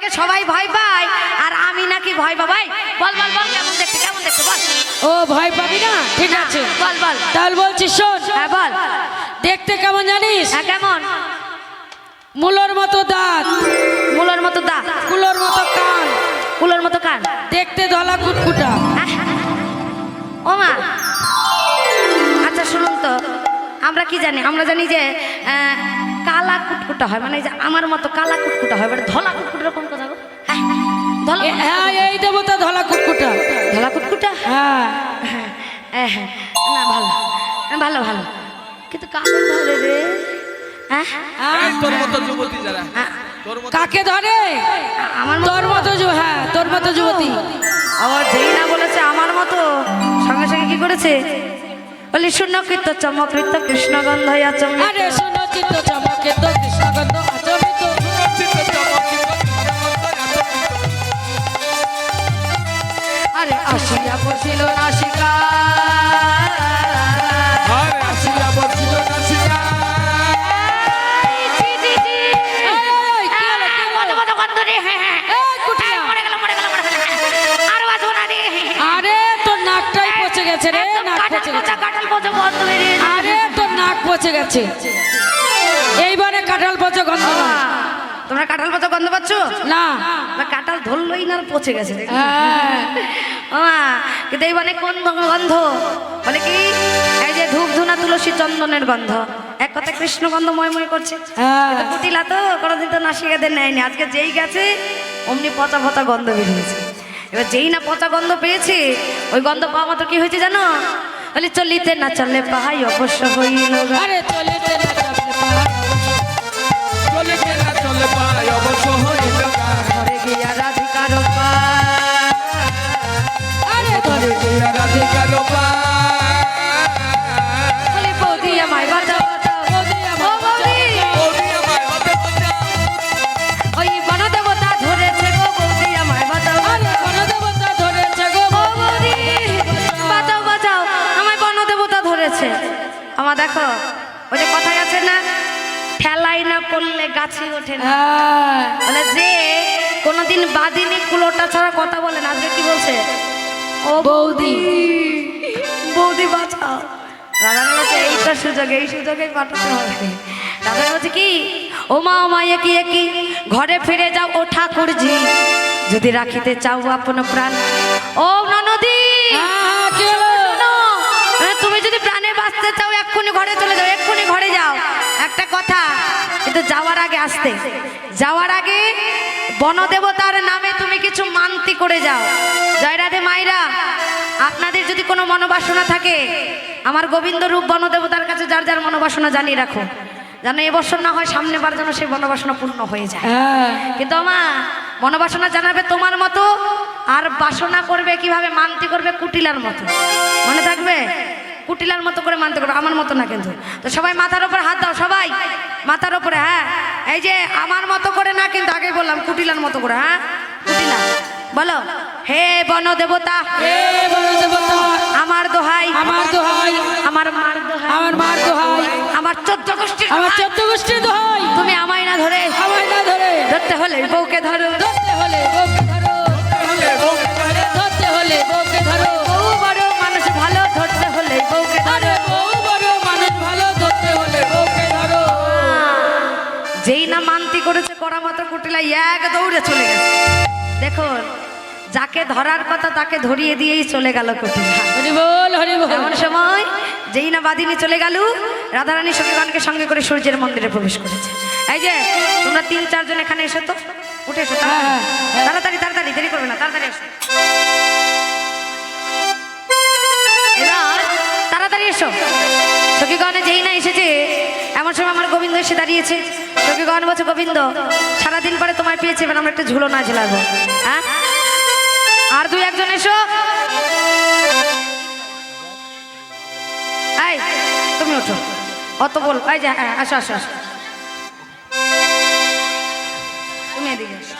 দেখে সবাই ভয় পায় আর আমি নাকি ভয় পাবাই বল বল বল কেমন দেখতে কেমন দেখতে বল। ও ভয় পাবি না? ঠিক আছে। বল বল। তাহলে বলছি শোন। হ্যাঁ বল। দেখতে কেমন জানিস? হ্যাঁ কেমন? মুলোর মতো দাঁত। মুলোর মতো দা কুলোর মতো কান। কুলোর মতো কান। দেখতে ধলা কুটকুটা! ও মা। আচ্ছা শুনুন তো। আমরা কি জানি? আমরা জানি যে কালা কুটকুটা হয়। মানে এই যে আমার মতো কালা কুটকুটা হয়। মানে ধলা কুটকুটা কোন কথা হ্যাঁ, ধলা এ- এই দেবতা ধলা কুটকুটা। ধলা কুটকুটা? হ্যাঁ। হ্যাঁ হ্যাঁ। না ভালো। হ্যাঁ, ভালো ভালো। কিন্তু ধরে রে? তোর মতো যুবতী যারা। কাকে ধরে? আমার তোর মতো হ্যাঁ তোর মতো যুবতী। যেই না বলেছে আমার মতো। সঙ্গে সঙ্গে কি করেছে? বলি শূন্য কীর্ত চমকৃত কৃষ্ণগন্ধ আরে শুনো আসিয়া বসিল আসিয়া হ্যাঁ, হ্যাঁ। এই, কুটিয়া। হ্যাঁ। আর না তোর নাকটাই পচে গেছে রে নাক পচে গেছে। আরে তোর নাক পচে গেছে এইবারে কাঁঠাল পচে গন্ধ তোমরা কাঁঠাল পচা গন্ধ পাচ্ছ? না। কাঁঠাল ধরলই না পচে গেছে হ্যাঁ। কিন্তু এই মানে কোন গন্ধ? বলে কি? এই যে ধূপ ধুনা তুলসী চন্দনের গন্ধ। এক কথা কৃষ্ণ গন্ধ ময়ময় করছে। হ্যাঁ। কুটিলা তো কোনোদিন তো নাসিকাদের নেয়নি। আজকে যেই গেছে অমনি পচা পচা গন্ধ বেরিয়েছে এবার যেই না পচা গন্ধ পেয়েছে ওই গন্ধ পাওয়া মাত্র কি হয়েছে জানো? বলে চলিতে না চললে পাহাই অবশ্য হইল। আরে চলিতে না পায় অবশ্য হইল ঘরে গিয়া রাধিকার গিয়া রাধিকার পায়। বাঁচাও আমার দেখো ওই যে কথাই আছে না? ঠেলাই না করলে গাছে ওঠে না। হ্যাঁ। বলে যে কোনোদিন বাদিনী কুলোটা ছাড়া কথা বলে না আজকে কি বলছে? ও বৌদি। বৌদি। বাঁচাও। বলছে এই সুযোগ এই সুযোগে পাঠাতে হবে। রাধারানী বলছে কি? ও মা ও মা একই একই। ঘরে ফিরে যাও ও ঠাকুরজি। যদি রাখিতে চাও আপন প্রাণ। ও ননদি! হ্যাঁ, তুমি যদি প্রাণে বাঁচতে চাও এক্ষুনি ঘরে চলে যাও এক্ষুনি ঘরে যাও। একটা কথা কিন্তু যাওয়ার আগে আসতে। যাওয়ার আগে বনদেবতার নামে তুমি কিছু মান্তি করে যাও। জয়রাধে মাইরা আপনাদের যদি কোনো মনোবাসনা থাকে আমার গোবিন্দ রূপ বনদেবতার কাছে যার যার মনোবাসনা জানিয়ে রাখো। যেন এবছর না হয় সামনে বার যেন সেই মনোবাসনা পূর্ণ হয়ে যায়। হ্যাঁ। কিন্তু মা মনোবাসনা জানাবে তোমার মতো আর বাসনা করবে কীভাবে মানতি করবে কুটিলার মতো। মনে থাকবে? কুটিলার মতো করে মানতে করবে আমার মতো না কিন্তু। তো সবাই মাথার উপরে হাত দাও সবাই। মাথার উপরে হ্যাঁ। এই যে আমার মতো করে না কিন্তু আগে বললাম কুটিলার মতো করে হ্যাঁ। কুটিলা বলো। হে বন দেবতা হে বনদেবতা আমার দোহাই আমার দোহাই আমার মার দোহাই। আমার মার দোহাই। আমার চোদ্দ গোষ্ঠীর আমার। চোদ্দ গোষ্ঠী দোহাই। তুমি আমায় না ধরে আমায় না ধরে ধরতে হলে বউকে ধরো। ধরতে হলে করেছে করা মাত্র কুটিলা এক দৌড়ে চলে গেছে। দেখুন যাকে ধরার কথা তাকে ধরিয়ে দিয়েই চলে গেল কুটিলা। এমন সময় যেই না বাদিনী চলে গেল রাধারানী সখীগণকে সঙ্গে করে সূর্যের মন্দিরে প্রবেশ করেছে। এই যে তোমরা তিন চারজন এখানে এসো তো। উঠে এসো তাড়াতাড়ি। হ্যাঁ, হ্যাঁ। তাড়াতাড়ি তাড়াতাড়ি দেরি করবে না তাড়াতাড়ি এসো। এবার তাড়াতাড়ি এসো। সখীগণে যেই না এসেছে এমন সময় আমার গোবিন্দ এসে দাঁড়িয়েছে। সখীগণ বলছে গোবিন্দ। সারাদিন পরে তোমায় পেয়েছে, এবার আমরা একটা ঝুলো না ঝুলাবো। হ্যাঁ? আর দুই একজন এসো। এই, তুমি ওঠো। অত বল, এই যে হ্যাঁ আসো আসো আসো। তুমি এদিকে এসো।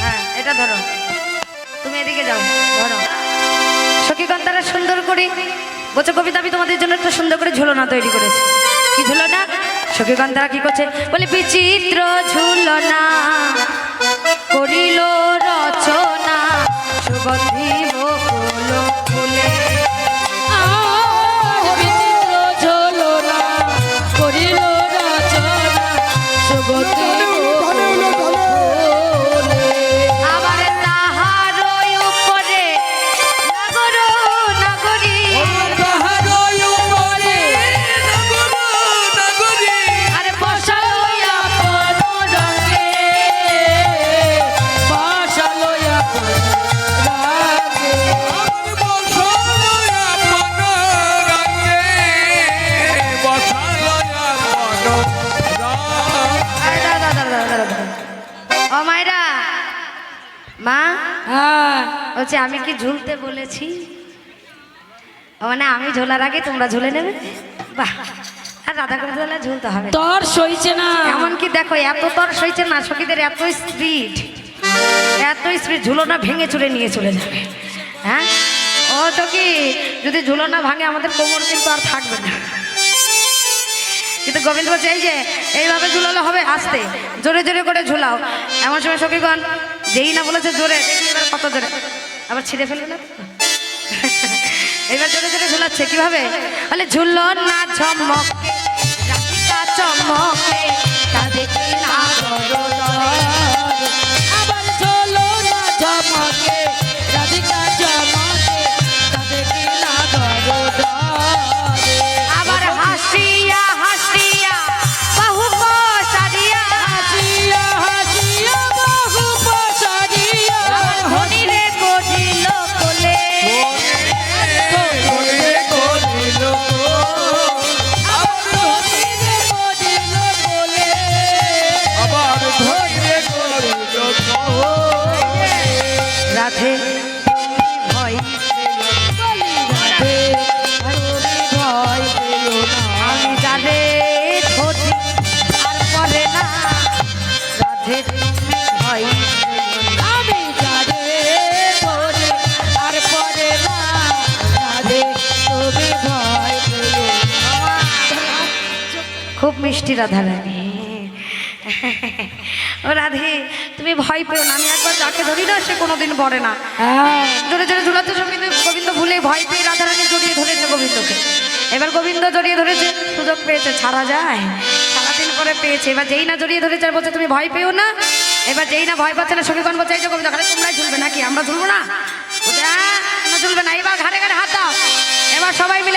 হ্যাঁ এটা ধরো। তুমি এদিকে যাও, ধরো। সখীগণ সুন্দর করে, বলছে, কবিতা, আমি তোমাদের জন্য একটা সুন্দর করে ঝুলনা তৈরি করেছি। কি ঝুলনা? সখীগন্ধারা কি করছে? বলে, বিচিত্র ঝুলনা করিল রচনা, সুগন্ধি মা? হ্যাঁ। বলছে আমি কি ঝুলতে বলেছি? ও মানে আমি ঝোলার আগে তোমরা ঝুলে নেবে? বাহ আর রাধা করে ঝুলতে হবে তোর সইছে না। এমনকি দেখো এত তর সইছে না সখীদের এত স্পিড। এত স্পিড ঝুলোনা ভেঙে নিয়ে চলে যাবে। হ্যাঁ? ও তো কি যদি ঝুলোনা ভাঙে আমাদের কোমর কিন্তু আর থাকবে না। কিন্তু গোবিন্দ বলছে এই যে এইভাবে ঝুলালে হবে আস্তে। জোরে জোরে করে ঝুলাও। এমন সময় সখীগণ যেই না বলেছে জোরে এবার কত জোরে? আবার ছিঁড়ে ফেলবে না? এবার জোরে জোরে ঝুলাচ্ছে, কীভাবে? বলে, ঝুললো না ঝমক চমকে দেখি না মিষ্টি রাধা রানী ও রাধে তুমি ভয় পেও না আমি একবার যাকে ধরি না সে কোনোদিন পড়ে না। জোরে জোরে ঝুলাতে সঙ্গে গোবিন্দ ভুলে ভয় পেয়ে রাধারানী জড়িয়ে ধরেছে গোবিন্দকে। এবার গোবিন্দ জড়িয়ে ধরেছে সুযোগ পেয়েছে ছাড়া যায়। সারাদিন পরে পেয়েছে এবার যেই না জড়িয়ে ধরেছে আর বলছে তুমি ভয় পেও না। এবার যেই না ভয় পাচ্ছে না সঙ্গীগণ বলছে এই যে গোবিন্দ ঘরে তোমরাই ঝুলবে নাকি? আমরা ঝুলবো না? "হ্যাঁ, ঝুলবে না। এবার ঘাড়ে ঘাড়ে হাত দাও। এবার সবাই মিলে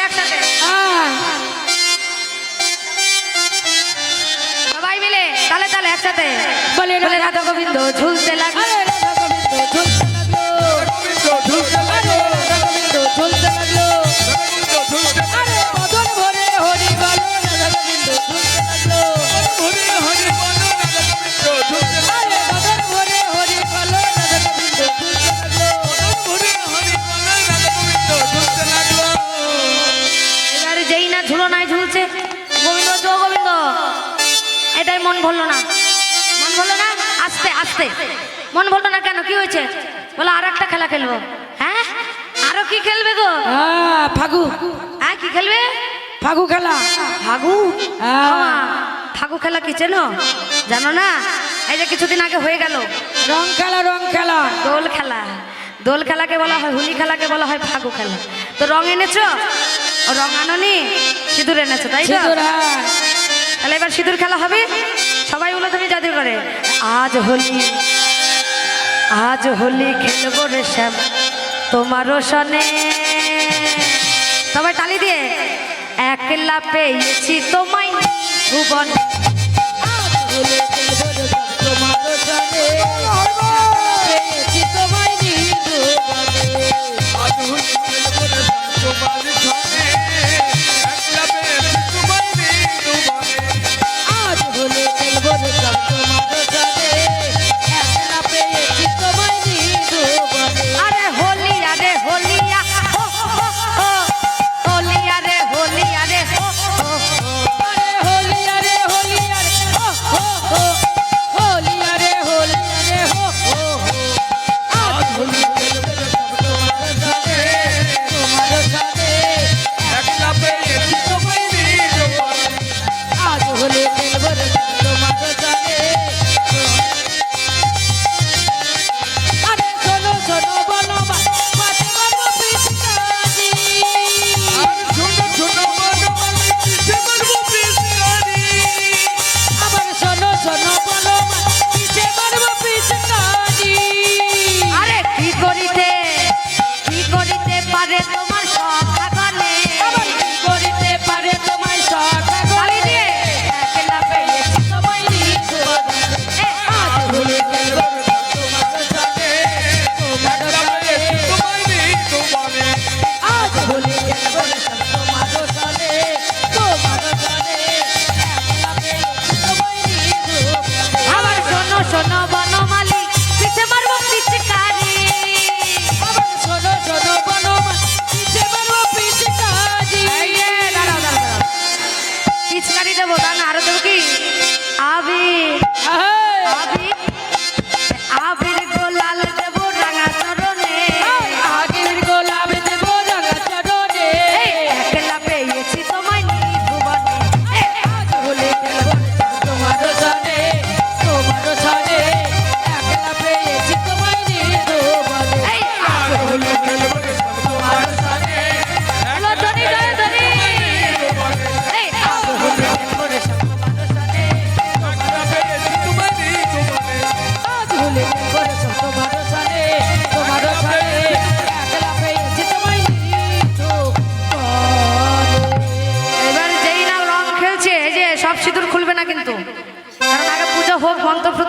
এটাই মন ভরলো না। মন ভরলো না? আস্তে আস্তে। মন ভরলো না কেন? কি হয়েছে? বলো আর একটা খেলা খেলব। হ্যাঁ? আরও কি খেলবে গো? হ্যাঁ ফাগু। হ্যাঁ কি খেলবে? ফাগু খেলা। ফাগু? হ্যাঁ। ফাগু খেলা কি চেনো? জানো না? এই যে কিছুদিন আগে হয়ে গেল। রং খেলা রং খেলা। দোল খেলা। দোল খেলাকে বলা হয় হোলি খেলাকে বলা হয় ফাগু খেলা। তো রং এনেছো? ও আনো নি সিঁদুর এনেছো তাই তো? তাহলে এবার সিঁদুর খেলা হবে। সবাই বলো তুমি জাদু করে। আজ হোলি আজ হোলি খেলব রে শ্যাম সনে। সবাই তালি দিয়ে, একলা পেয়েছি তোমায় ভুবন। হলে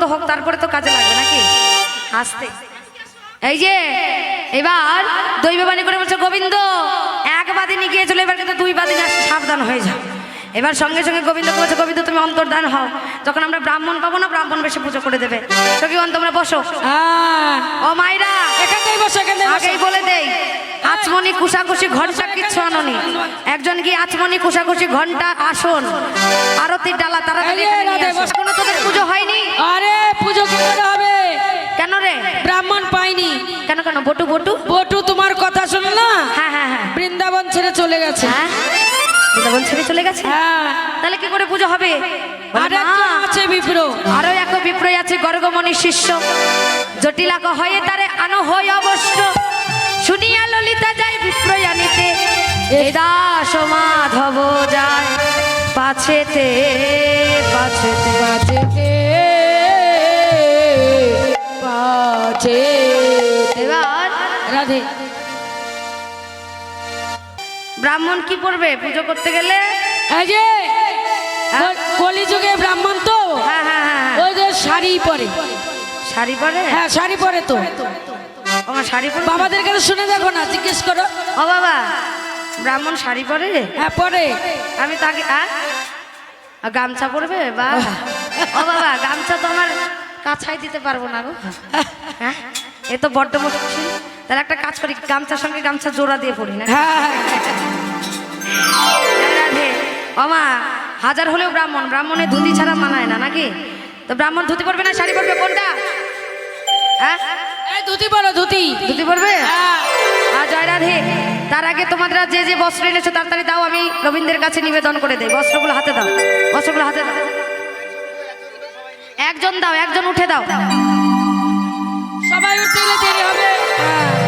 মন্ত্রপ্রত হোক তারপরে তো কাজে লাগবে নাকি? আসতে। এই যে এবার দৈব বাণী করে বলছে গোবিন্দ এক বাদিনী গিয়ে চলে এবার কিন্তু দুই বাদিনী আসছে সাবধান হয়ে যাও এবার সঙ্গে সঙ্গে গোবিন্দ বলছে গোবিন্দ তুমি অন্তর্দান হও। যখন আমরা ব্রাহ্মণ পাবো না ব্রাহ্মণ বেশি পুজো করে দেবে। সখীগণ তোমরা বসো। হ্যাঁ। ও মাইরা এখানটাই বসো বসো। আগেই বলে দেই আচমনি কুশাকুশি ঘণ্টা কিচ্ছু আননি। একজন গিয়ে আচমনি কুশাকুশি ঘণ্টা আসন? আরতির ডালা তারা। কোনো তোদের পুজো হয়নি? আরে পুজো করে হবে। কেন রে? ব্রাহ্মণ পাইনি। কেন কেন? বটু বটু? বটু তোমার কথা শুনে না? হ্যাঁ হ্যাঁ হ্যাঁ। বৃন্দাবন ছেড়ে চলে গেছে। হ্যাঁ? বৃন্দাবন ছেড়ে চলে গেছে? হ্যাঁ। তাহলে কি করে পুজো হবে? আর বলে, একজন মা, আছে বিপ্র। আরও এক বিপ্রয় আছে গর্গমণি শিষ্য। জটিলাক হয়ে তারে আনো হয় অবশ্য। শুনিয়া ললিতা যায় বিপ্রয় আনিতে। দাস মাধব যায়। পাছেতে পাছেতে এবার রাধে। ব্রাহ্মণ কি পড়বে? পুজো করতে গেলে? এই যে কল- কলিযুগে ব্রাহ্মণ তো? হ্যাঁ হ্যাঁ হ্যাঁ হ্যাঁ। ওই যে শাড়ি পরে। শাড়ি পরে? হ্যাঁ শাড়ি পরে তো। আমার শাড়ি পরে? বাবাদের কাছে শুনে দেখো না জিজ্ঞেস করো। ও বাবা ব্রাহ্মণ শাড়ি পরে? হ্যাঁ পরে। আমি তাকে আ? গামছা পরবে? বা ও বাবা গামছা তো আমার কাছাই দিতে পারব না গো। হ্যাঁ? এ তো বড্ড মুশকিল। তাহলে একটা কাজ করি গামছার সঙ্গে গামছা জোড়া দিয়ে পড়ি না? হ্যাঁ মামা হাজার হলেও ব্রাহ্মণ ব্রাহ্মণের ধুতি ছাড়া মানায় না নাকি? তো ব্রাহ্মণ ধুতি পরবে না শাড়ি পরবে কোনটা? হ্যাঁ? এই ধুতি পরো ধুতি। ধুতি পরবে? হ্যাঁ। আর জয় রাধে তার আগে তোমরা যে যে বস্ত্র এনেছো তাড়াতাড়ি দাও আমি রবীন্দ্রের কাছে নিবেদন করে দেই। বস্ত্রগুলো হাতে দাও বস্ত্রগুলো হাতে দাও। একজন দাও একজন উঠে দাও। সবাই উঠতে দেরি হবে। হ্যাঁ।